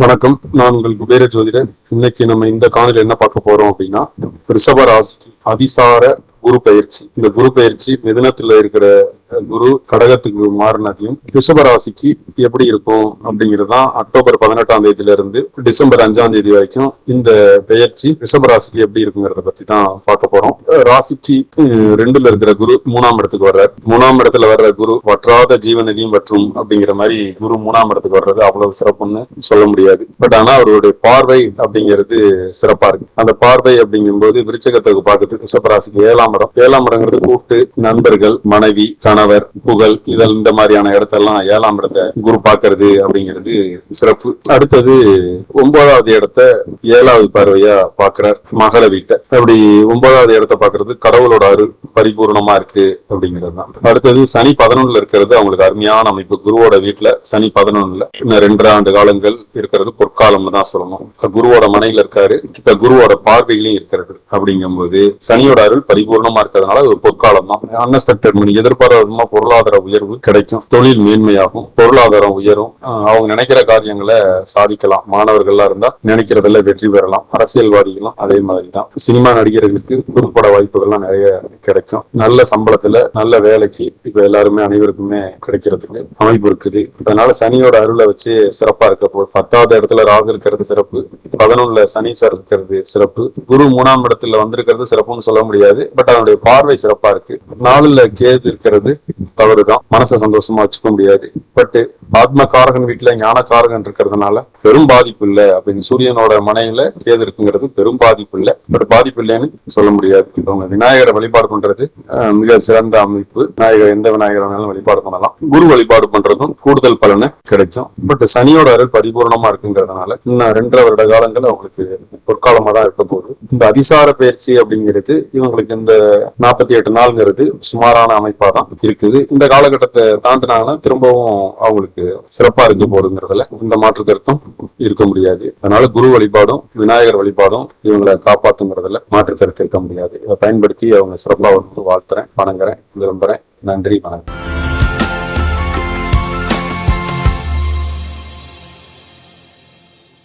வணக்கம். நான் உங்கள் குபேர ஜோதிடர் இன்னைக்கு நம்ம இந்த காணொலி என்ன பார்க்க போறோம் அப்படின்னா ரிஷபராசி அதிசார குரு பயிற்சி. இந்த குரு பயிற்சி மிதனத்துல இருக்கிற குரு கடகத்துக்கு மாறினதையும் ரிஷப ராசிக்கு எப்படி இருக்கும் அப்படிங்கறதுதான் அக்டோபர் பதினெட்டாம் தேதியில இருந்து டிசம்பர் அஞ்சாம் தேதி வரைக்கும் இந்த பெயர்ச்சி ரிஷப ராசிக்கு எப்படி இருக்குங்கிறத பத்தி தான் பார்க்க போறோம். ராசிக்கு ரெண்டுல இருக்கிற குரு மூணாம் இடத்துக்கு வர்றார். மூணாம் இடத்துல வர்ற குரு வற்றாத ஜீவநதியும் வற்றும் அப்படிங்கிற மாதிரி குரு மூணாம் இடத்துக்கு வர்றது அவ்வளவு சிறப்புன்னு சொல்ல முடியாது. பட் ஆனா அவருடைய பார்வை அப்படிங்கிறது சிறப்பா இருக்கு. அந்த பார்வை அப்படிங்கும்போது விருச்சகத்துக்கு பார்க்கறதுக்கு ரிஷபராசிக்கு ஏழாம் இடம். ஏழாம் இடங்கிறது கூட்டு நண்பர்கள் மனைவி கணவன் கணவர் புகழ் இதெல் இந்த மாதிரியான இடத்தெல்லாம் ஏழாம் இடத்தை குரு பாக்குறது அப்படிங்கிறது சிறப்பு. அடுத்தது ஒன்பதாவது இடத்த ஏழாவது பார்வையா பார்க்கிறார் மகள வீட்டை. அப்படி ஒன்பதாவது இடத்த பாக்குறது கடவுளோட அருள். பரிபூர்ணமா இருக்கு அப்படிங்கிறது தான். அடுத்தது சனி பதினொன்னுல இருக்கிறது அவங்களுக்கு அருமையான அமைப்பு. குருவோட வீட்டுல சனி பதினொன்னுல இன்னும் ரெண்டரை ஆண்டு காலங்கள் இருக்கிறது பொற்காலம்னு தான் சொல்லணும். குருவோட மனையில இருக்காரு. இப்ப குருவோட பார்வையிலையும் இருக்கிறது அப்படிங்கும்போது சனியோட அருள் பரிபூர்ணமா இருக்கிறதுனால அது ஒரு பொற்காலம் தான். அன்எக்ஸ்பெக்டட் மணி எதிர்பாராதமா பொருளாதார உயர்வு கிடைக்கும். தொழில் மேன்மையாகும் பொருளாதாரம் உயரும். அவங்க நினைக்கிற காரியங்களை சாதிக்கலாம். மாணவர்கள்லாம் இருந்தா நினைக்கிறதுல வெற்றி பெறலாம். அரசியல்வாதிகளும் அதே மாதிரி தான். சினிமா நடிகர்களுக்கு புதுப்பட வாய்ப்புகள்லாம் நிறைய கிடைக்கும். கிடைக்கும். நல்ல சம்பளத்துல நல்ல வேலைக்கு இப்ப எல்லாருமே அனைவருக்குமே கிடைக்கிறதுக்கு அமைப்பு இருக்குது. அதனால சனியோட அருளை வச்சு சிறப்பா இருக்க போது பத்தாவது இடத்துல ராகு இருக்கிறது சிறப்பு. பதினொன்னுல சனி சார் இருக்கிறது சிறப்பு. குரு மூணாம் இடத்துல வந்திருக்கிறது சிறப்புன்னு சொல்ல முடியாது. பட் அதனுடைய பார்வை சிறப்பா இருக்கு. நாலுல கேது இருக்கிறது தவறுதான். மனசை சந்தோஷமா வச்சுக்க முடியாது. பட் ஆத்ம காரகன் வீட்டுல ஞான காரகன் இருக்கிறதுனால பெரும் பாதிப்பு இல்லை அப்படின்னு சூரியனோட மனையில கேது இருக்குங்கிறது பெரும் பாதிப்பு இல்லை. பட் பாதிப்பு இல்லைன்னு சொல்ல முடியாது. விநாயகரை வழிபாடு பண்றது அஹ், மிக சிறந்த அமைப்பு. விநாயகர் எந்த விநாயகர் வேணாலும் வழிபாடு பண்ணலாம். குரு வழிபாடு பண்றதும் கூடுதல் பலனை கிடைக்கும். பட் சனியோட அருள் பரிபூர்ணமா இருக்குங்கிறதுனால இன்னும் ரெண்டரை வருட காலங்கள் அவங்களுக்கு பொற்காலமா தான் இருக்க போகுது. இந்த அதிசார பயிற்சி அப்படிங்கிறது இவங்களுக்கு இந்த நாற்பத்தி எட்டு நாள்ங்கிறது சுமாரான அமைப்பா தான் இருக்குது. இந்த காலகட்டத்தை தாண்டினாங்கன்னா திரும்பவும் அவங்களுக்கு சிறப்பா இருக்க போகுதுங்கிறதுல இந்த மாற்று கருத்தும் இருக்க முடியாது. அதனால குரு வழிபாடும் விநாயகர் வழிபாடும் இவங்களை காப்பாத்துங்கிறதுல மாற்று கருத்து இருக்க முடியாது. இதை பயன்படுத்தி அவங்க சிறப்பாக வந்து வாழ்த்துறேன் வணங்குறேன் விரும்புறேன். நன்றி வணக்கம்.